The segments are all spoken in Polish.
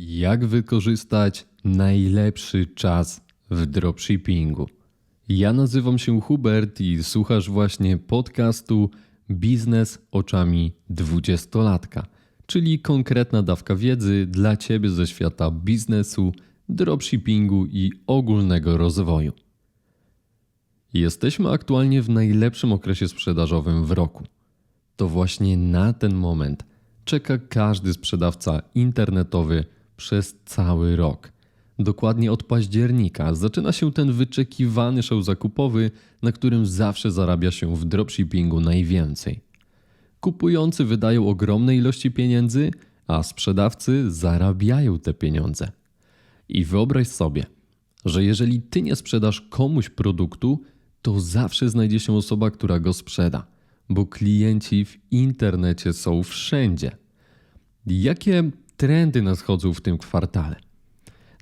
Jak wykorzystać najlepszy czas w dropshippingu? Ja nazywam się Hubert i słuchasz właśnie podcastu Biznes oczami dwudziestolatka, czyli konkretna dawka wiedzy dla Ciebie ze świata biznesu, dropshippingu i ogólnego rozwoju. Jesteśmy aktualnie w najlepszym okresie sprzedażowym w roku. To właśnie na ten moment czeka każdy sprzedawca internetowy przez cały rok. Dokładnie od października zaczyna się ten wyczekiwany show zakupowy, na którym zawsze zarabia się w dropshippingu najwięcej. Kupujący wydają ogromne ilości pieniędzy, a sprzedawcy zarabiają te pieniądze. I wyobraź sobie, że jeżeli ty nie sprzedasz komuś produktu, to zawsze znajdzie się osoba, która go sprzeda, bo klienci w internecie są wszędzie. Jakie trendy nadchodzą w tym kwartale?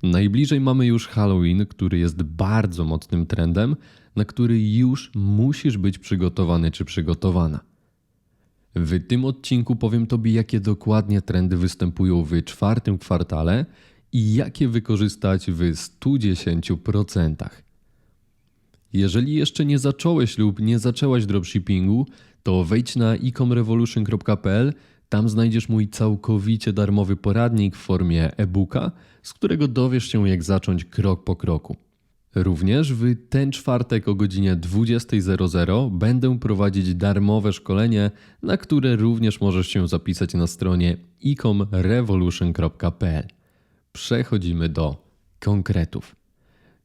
Najbliżej mamy już Halloween, który jest bardzo mocnym trendem, na który już musisz być przygotowany czy przygotowana. W tym odcinku powiem Tobie, jakie dokładnie trendy występują w czwartym kwartale i jakie wykorzystać w 110%. Jeżeli jeszcze nie zacząłeś lub nie zaczęłaś dropshippingu, to wejdź na ecomrevolution.pl, tam znajdziesz mój całkowicie darmowy poradnik w formie e-booka, z którego dowiesz się jak zacząć krok po kroku. Również w ten czwartek o godzinie 20.00 będę prowadzić darmowe szkolenie, na które również możesz się zapisać na stronie ecomrevolution.pl. Przechodzimy do konkretów.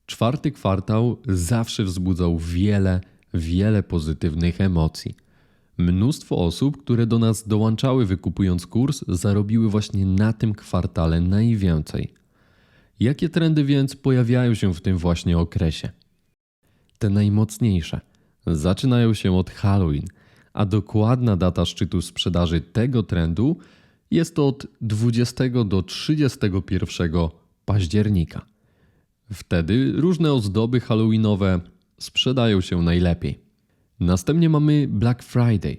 Czwarty kwartał zawsze wzbudzał wiele, wiele pozytywnych emocji. Mnóstwo osób, które do nas dołączały wykupując kurs, zarobiły właśnie na tym kwartale najwięcej. Jakie trendy więc pojawiają się w tym właśnie okresie? Te najmocniejsze zaczynają się od Halloween, a dokładna data szczytu sprzedaży tego trendu jest od 20 do 31 października. Wtedy różne ozdoby halloweenowe sprzedają się najlepiej. Następnie mamy Black Friday,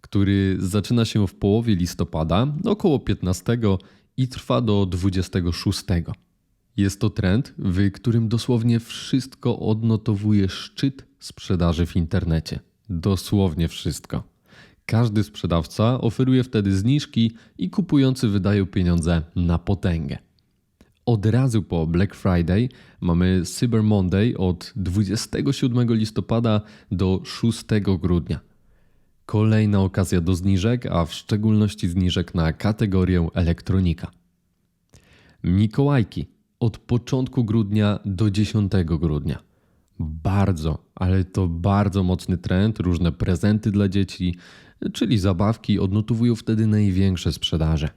który zaczyna się w połowie listopada, około 15 i trwa do 26. Jest to trend, w którym dosłownie wszystko odnotowuje szczyt sprzedaży w internecie. Dosłownie wszystko. Każdy sprzedawca oferuje wtedy zniżki i kupujący wydają pieniądze na potęgę. Od razu po Black Friday mamy Cyber Monday od 27 listopada do 6 grudnia. Kolejna okazja do zniżek, a w szczególności zniżek na kategorię elektronika. Mikołajki od początku grudnia do 10 grudnia. Bardzo, ale to bardzo mocny trend, różne prezenty dla dzieci, czyli zabawki odnotowują wtedy największe sprzedaże.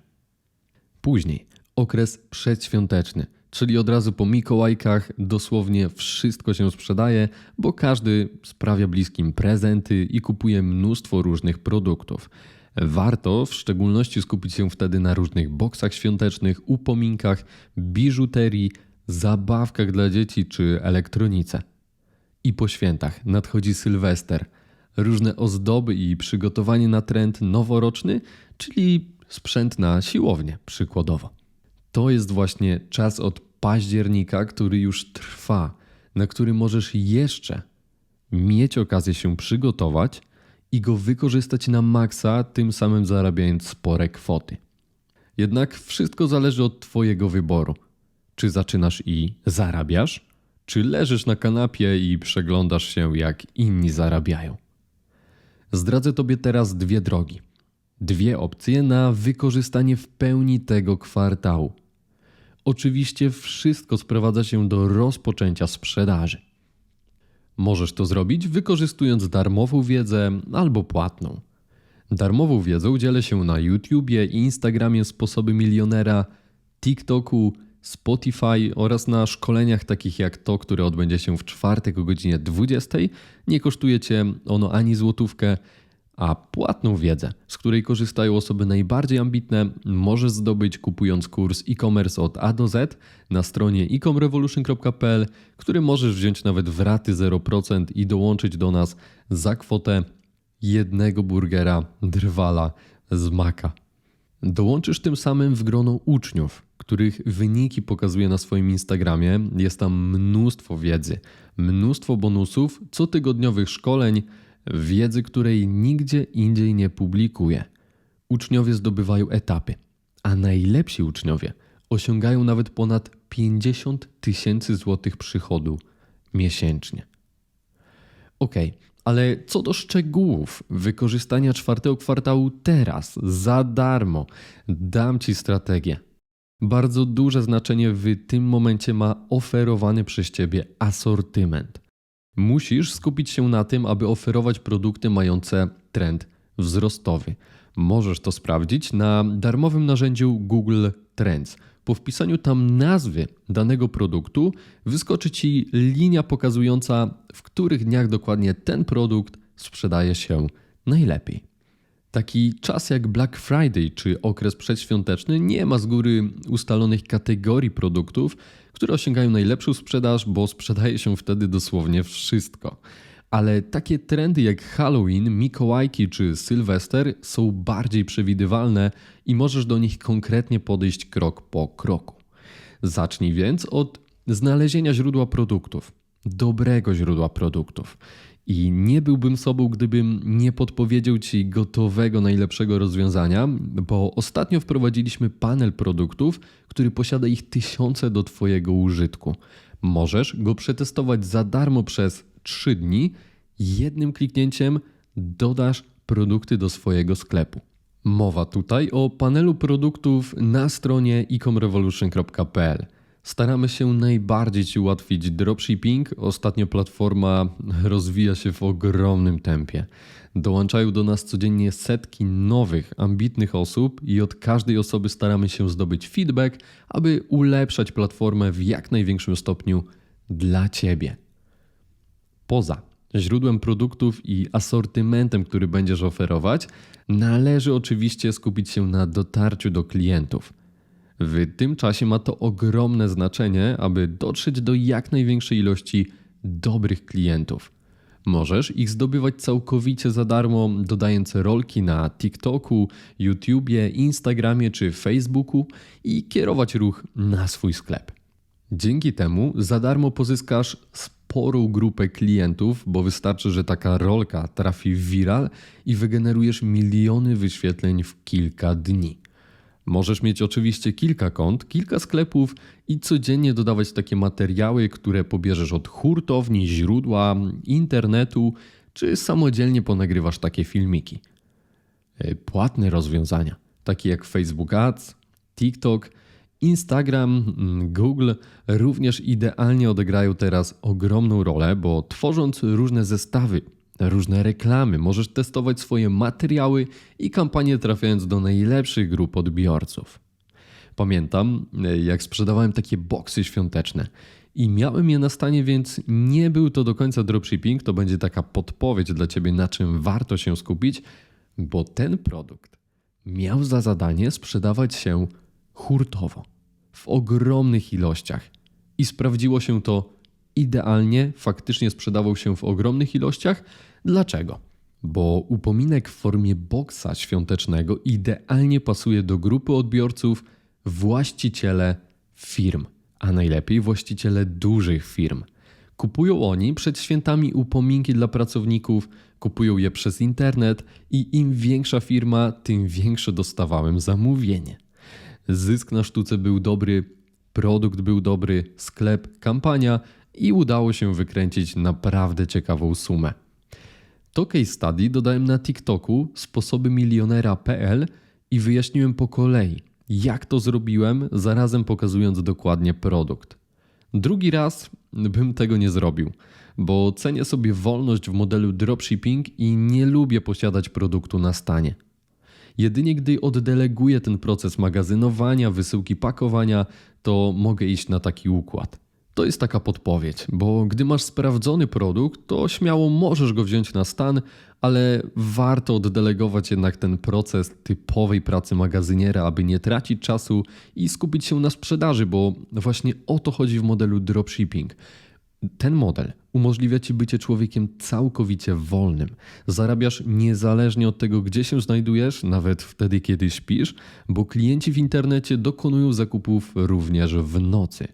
Później okres przedświąteczny, czyli od razu po Mikołajkach dosłownie wszystko się sprzedaje, bo każdy sprawia bliskim prezenty i kupuje mnóstwo różnych produktów. Warto w szczególności skupić się wtedy na różnych boksach świątecznych, upominkach, biżuterii, zabawkach dla dzieci czy elektronice. I po świętach nadchodzi Sylwester. Różne ozdoby i przygotowanie na trend noworoczny, czyli sprzęt na siłownię przykładowo. To jest właśnie czas od października, który już trwa, na który możesz jeszcze mieć okazję się przygotować i go wykorzystać na maksa, tym samym zarabiając spore kwoty. Jednak wszystko zależy od Twojego wyboru. Czy zaczynasz i zarabiasz, czy leżysz na kanapie i przeglądasz się, jak inni zarabiają. Zdradzę Tobie teraz dwie drogi. Dwie opcje na wykorzystanie w pełni tego kwartału. Oczywiście wszystko sprowadza się do rozpoczęcia sprzedaży. Możesz to zrobić wykorzystując darmową wiedzę albo płatną. Darmową wiedzą dzielę się na YouTubie, Instagramie Sposoby Milionera, TikToku, Spotify oraz na szkoleniach takich jak to, które odbędzie się w czwartek o godzinie 20. Nie kosztuje Cię ono ani złotówkę, a płatną wiedzę, z której korzystają osoby najbardziej ambitne, możesz zdobyć kupując kurs e-commerce od A do Z na stronie ecomrevolution.pl, który możesz wziąć nawet w raty 0% i dołączyć do nas za kwotę jednego burgera drwala z maka. Dołączysz tym samym w grono uczniów, których wyniki pokazuje na swoim Instagramie. Jest tam mnóstwo wiedzy, mnóstwo bonusów, cotygodniowych szkoleń, wiedzy, której nigdzie indziej nie publikuje. Uczniowie zdobywają etapy, a najlepsi uczniowie osiągają nawet ponad 50 tysięcy złotych przychodu miesięcznie. Ok, ale co do szczegółów wykorzystania czwartego kwartału teraz, za darmo, dam Ci strategię. Bardzo duże znaczenie w tym momencie ma oferowany przez Ciebie asortyment. Musisz skupić się na tym, aby oferować produkty mające trend wzrostowy. Możesz to sprawdzić na darmowym narzędziu Google Trends. Po wpisaniu tam nazwy danego produktu wyskoczy Ci linia pokazująca, w których dniach dokładnie ten produkt sprzedaje się najlepiej. Taki czas jak Black Friday czy okres przedświąteczny nie ma z góry ustalonych kategorii produktów, które osiągają najlepszą sprzedaż, bo sprzedaje się wtedy dosłownie wszystko. Ale takie trendy jak Halloween, Mikołajki czy Sylwester są bardziej przewidywalne i możesz do nich konkretnie podejść krok po kroku. Zacznij więc od znalezienia źródła produktów, dobrego źródła produktów. I nie byłbym sobą, gdybym nie podpowiedział Ci gotowego, najlepszego rozwiązania, bo ostatnio wprowadziliśmy panel produktów, który posiada ich tysiące do Twojego użytku. Możesz go przetestować za darmo przez 3 dni. Jednym kliknięciem dodasz produkty do swojego sklepu. Mowa tutaj o panelu produktów na stronie ecomrevolution.pl. Staramy się najbardziej Ci ułatwić dropshipping. Ostatnio platforma rozwija się w ogromnym tempie. Dołączają do nas codziennie setki nowych, ambitnych osób i od każdej osoby staramy się zdobyć feedback, aby ulepszać platformę w jak największym stopniu dla Ciebie. Poza źródłem produktów i asortymentem, który będziesz oferować, należy oczywiście skupić się na dotarciu do klientów. W tym czasie ma to ogromne znaczenie, aby dotrzeć do jak największej ilości dobrych klientów. Możesz ich zdobywać całkowicie za darmo, dodając rolki na TikToku, YouTubie, Instagramie czy Facebooku i kierować ruch na swój sklep. Dzięki temu za darmo pozyskasz sporą grupę klientów, bo wystarczy, że taka rolka trafi w viral i wygenerujesz miliony wyświetleń w kilka dni. Możesz mieć oczywiście kilka kont, kilka sklepów i codziennie dodawać takie materiały, które pobierzesz od hurtowni, źródła, internetu, czy samodzielnie ponagrywasz takie filmiki. E, płatne rozwiązania, takie jak Facebook Ads, TikTok, Instagram, mm, Google również idealnie odegrają teraz ogromną rolę, bo tworząc różne zestawy różne reklamy, możesz testować swoje materiały i kampanie trafiając do najlepszych grup odbiorców. Pamiętam, jak sprzedawałem takie boksy świąteczne i miałem je na stanie, więc nie był to do końca dropshipping, to będzie taka podpowiedź dla Ciebie, na czym warto się skupić, bo ten produkt miał za zadanie sprzedawać się hurtowo, w ogromnych ilościach. I sprawdziło się to idealnie, faktycznie sprzedawał się w ogromnych ilościach, Dlaczego? Bo upominek w formie boksa świątecznego idealnie pasuje do grupy odbiorców właściciele firm, a najlepiej właściciele dużych firm. Kupują oni przed świętami upominki dla pracowników, kupują je przez internet i im większa firma, tym większe dostawałem zamówienie. Zysk na sztuce był dobry, produkt był dobry, sklep, kampania i udało się wykręcić naprawdę ciekawą sumę. To case study dodałem na TikToku sposobymilionera.pl i wyjaśniłem po kolei, jak to zrobiłem, zarazem pokazując dokładnie produkt. Drugi raz bym tego nie zrobił, bo cenię sobie wolność w modelu dropshipping i nie lubię posiadać produktu na stanie. Jedynie gdy oddeleguję ten proces magazynowania, wysyłki pakowania, to mogę iść na taki układ. To jest taka podpowiedź, bo gdy masz sprawdzony produkt, to śmiało możesz go wziąć na stan, ale warto oddelegować jednak ten proces typowej pracy magazyniera, aby nie tracić czasu i skupić się na sprzedaży, bo właśnie o to chodzi w modelu dropshipping. Ten model umożliwia ci bycie człowiekiem całkowicie wolnym. Zarabiasz niezależnie od tego, gdzie się znajdujesz, nawet wtedy, kiedy śpisz, bo klienci w internecie dokonują zakupów również w nocy.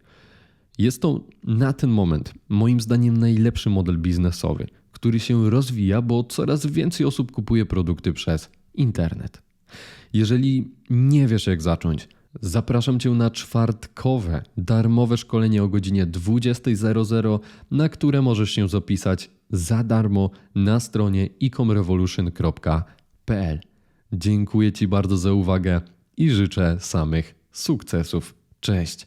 Jest to na ten moment, moim zdaniem, najlepszy model biznesowy, który się rozwija, bo coraz więcej osób kupuje produkty przez internet. Jeżeli nie wiesz, jak zacząć, zapraszam Cię na czwartkowe, darmowe szkolenie o godzinie 20.00, na które możesz się zapisać za darmo na stronie ecomrevolution.pl. Dziękuję Ci bardzo za uwagę i życzę samych sukcesów. Cześć!